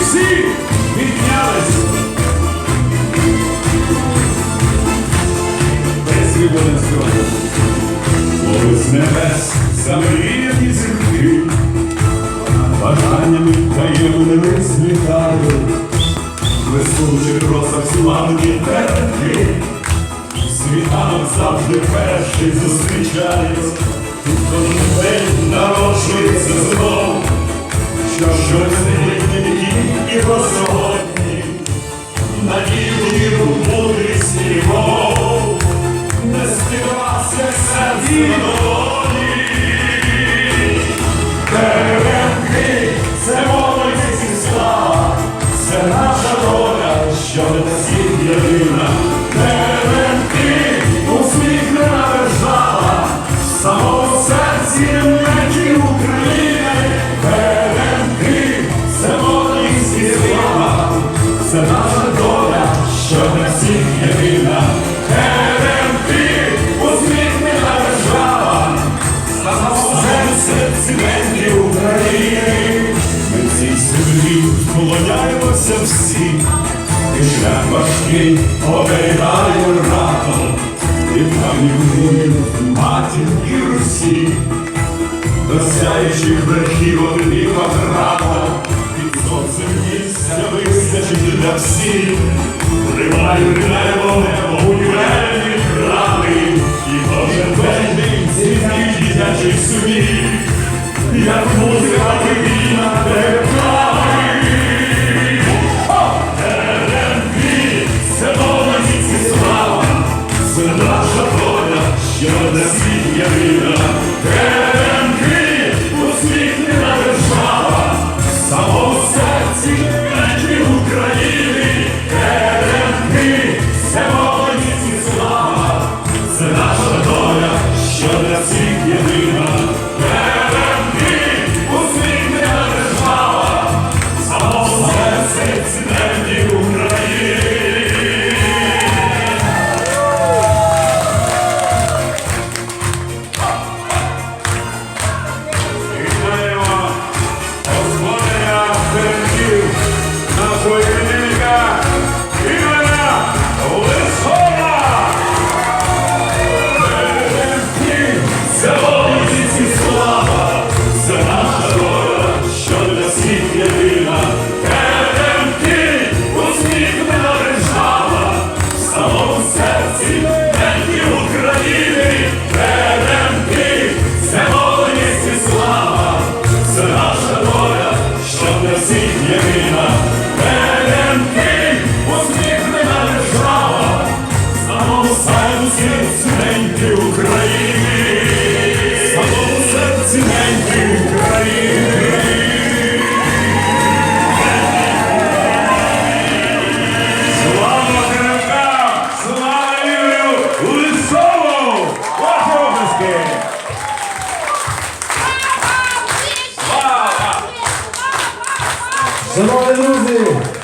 всі, піднялись. Без будемо співати. Бо з небес замріяні зірки, бажаннями таємними злітають, висучих росах славні терки, світанок завжди перший зустрічає, тут кожен день народжується знов, що щось не надію віру, мудрість і мов, не вклоняємося всі, і шлях важкий оберігає разом, і кам'янів матінки Русі, до сяючих верхів одні квадрата, під сонцем місця вистачить для всіх, Тримай небо, світ єдина. Теремки, усміхнена держава, в самому серці неньки України. Теремки, це молодість слава, це наша доля, що для всіх серці неньки України. Самому серці неньки України. Слава Теремкам! Слава Ігорю Лисову! Ваші обласки! Шановні